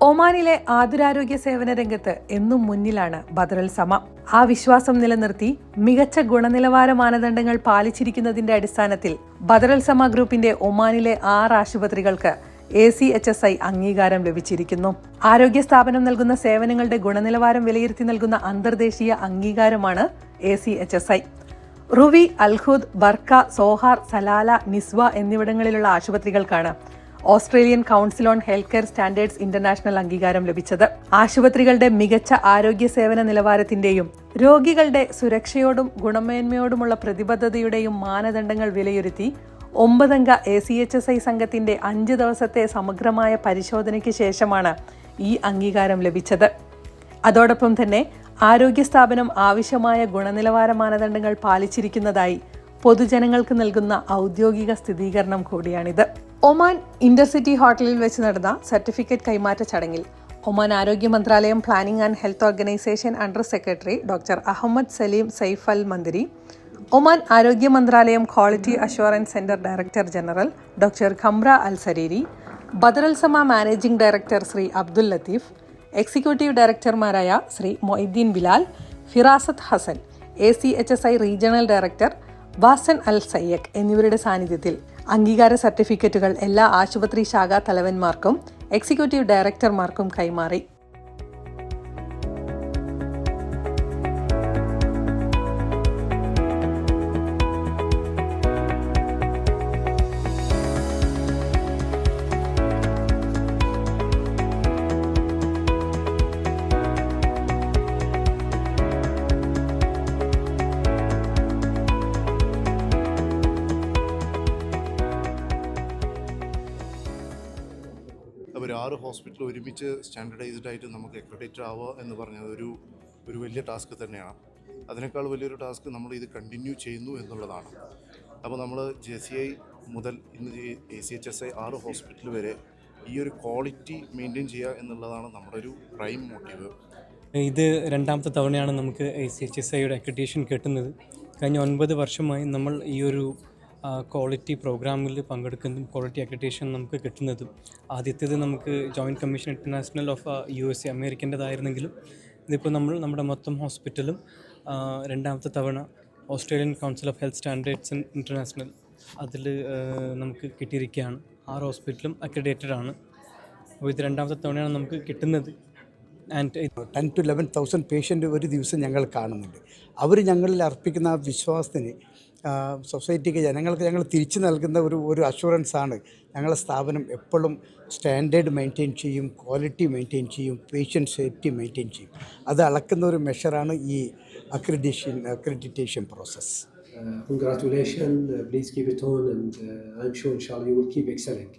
ഒമാനിലെ ആതുരാരോഗ്യ സേവന രംഗത്ത് എന്നും മുന്നിലാണ് ബദറുൽ സമ. ആ വിശ്വാസം നിലനിർത്തി മികച്ച ഗുണനിലവാര മാനദണ്ഡങ്ങൾ പാലിച്ചിരിക്കുന്നതിന്റെ അടിസ്ഥാനത്തിൽ ബദറുൽ സമ ഗ്രൂപ്പിന്റെ ഒമാനിലെ ആറ് ആശുപത്രികൾക്ക് A C H S I അംഗീകാരം ലഭിച്ചിരിക്കുന്നു. ആരോഗ്യ സ്ഥാപനം നൽകുന്ന സേവനങ്ങളുടെ ഗുണനിലവാരം വിലയിരുത്തി നൽകുന്ന അന്തർദേശീയ അംഗീകാരമാണ് A C H S I. Ruwi Al Khoud Barka Sohar Salalah Nizwa എന്നിവിടങ്ങളിലുള്ള ആശുപത്രികൾക്കാണ് Australian Council on Health Care Standards International അംഗീകാരം ലഭിച്ചത്. ആശുപത്രികളുടെ മികച്ച ആരോഗ്യ സേവന നിലവാരത്തിന്റെയും രോഗികളുടെ സുരക്ഷയോടും ഗുണമേന്മയോടുമുള്ള പ്രതിബദ്ധതയുടെയും മാനദണ്ഡങ്ങൾ വിലയിരുത്തി ഒമ്പതംഗ A C H S I സംഘത്തിന്റെ അഞ്ച് ദിവസത്തെ സമഗ്രമായ പരിശോധനയ്ക്ക് ശേഷമാണ് ഈ അംഗീകാരം ലഭിച്ചത്. അതോടൊപ്പം തന്നെ ആരോഗ്യ സ്ഥാപനം ആവശ്യമായ ഗുണനിലവാര മാനദണ്ഡങ്ങൾ പാലിച്ചിരിക്കുന്നതായി പൊതുജനങ്ങൾക്ക് നൽകുന്ന ഔദ്യോഗിക സ്ഥിരീകരണം കൂടിയാണിത്. ഒമാൻ ഇന്റർസിറ്റി ഹോട്ടലിൽ വെച്ച് നടന്ന സർട്ടിഫിക്കറ്റ് കൈമാറ്റ ചടങ്ങിൽ ഒമാൻ ആരോഗ്യ മന്ത്രാലയം planning and health organisation under secretary doctor Ahmed Salim Saif Al Mandhari Oman ആരോഗ്യ മന്ത്രാലയം quality assurance centre director general doctor Qamra Al Sariri Badr Al Samaa managing director Shri Abdul Latheef executive ഡയറക്ടർമാരായ Shri Moideen Bilal Firasath Hassan A C H S I regional director Wasan Al Sayyak എന്നിവരുടെ സാന്നിധ്യത്തിൽ അംഗീകാര സർട്ടിഫിക്കറ്റുകൾ എല്ലാ ആശുപത്രി ശാഖാ തലവന്മാർക്കും executive ഡയറക്ടർമാർക്കും കൈമാറി. അവർ ആറ് hospital ഒരുമിച്ച് standardised ആയിട്ട് നമുക്ക് അക്രഡിറ്റ് ആവുക എന്ന് പറഞ്ഞത് ഒരു ഒരു വലിയ ടാസ്ക് തന്നെയാണ്. അതിനേക്കാൾ വലിയൊരു ടാസ്ക് നമ്മൾ ഇത് കണ്ടിന്യൂ ചെയ്യുന്നു എന്നുള്ളതാണ്. അപ്പോൾ നമ്മൾ ജെ സി ഐ മുതൽ ഇന്ന് A C H S I ആറ് ഹോസ്പിറ്റൽ വരെ ഈ ഒരു ക്വാളിറ്റി മെയിന്റെയിൻ ചെയ്യുക എന്നുള്ളതാണ് നമ്മുടെ ഒരു പ്രൈം മോട്ടീവ്. ഇത് രണ്ടാമത്തെ തവണയാണ് നമുക്ക് എ സി എച്ച് എസ് ഐയുടെ അക്രഡിറ്റേഷൻ കിട്ടുന്നത്. കഴിഞ്ഞ ഒൻപത് വർഷമായി നമ്മൾ ഈ ഒരു ക്വാളിറ്റി പ്രോഗ്രാമിൽ പങ്കെടുക്കുന്നതും ക്വാളിറ്റി അക്രഡിറ്റേഷൻ നമുക്ക് കിട്ടുന്നതും ആദ്യത്തേത് നമുക്ക് Joint Commission International of U S A അമേരിക്കന്റെതായിരുന്നെങ്കിലും ഇതിപ്പോൾ നമ്മൾ നമ്മുടെ മൊത്തം ഹോസ്പിറ്റലും രണ്ടാമത്തെ തവണ Australian Council of Health Standards International അതിൽ നമുക്ക് കിട്ടിയിരിക്കുകയാണ്. ആറ് ഹോസ്പിറ്റലും അക്രഡേറ്റഡ് ആണ്. അപ്പോൾ ഇത് രണ്ടാമത്തെ തവണയാണ് നമുക്ക് കിട്ടുന്നത്. And ten to eleven thousand patient ഒരു ദിവസം ഞങ്ങൾ കാണുന്നുണ്ട്. അവർ ഞങ്ങളിൽ അർപ്പിക്കുന്ന ആ വിശ്വാസത്തിന് സൊസൈറ്റിക്ക് ജനങ്ങൾക്ക് ഞങ്ങൾ തിരിച്ചു നൽകുന്ന ഒരു ഒരു അഷുറൻസ് ആണ് ഞങ്ങളുടെ സ്ഥാപനം എപ്പോഴും സ്റ്റാൻഡേർഡ് മെയിന്റെയിൻ ചെയ്യും ക്വാളിറ്റി മെയിന്റെയിൻ ചെയ്യും പേഷ്യന്റ് സേഫ്റ്റി മെയിന്റെയിൻ ചെയ്യും അത് അളക്കുന്ന ഒരു മെഷറാണ് ഈ accreditation accreditation process congratulation congratulations. Keep please keep it on, and uh, I'm sure, inshallah, you will keep excelling.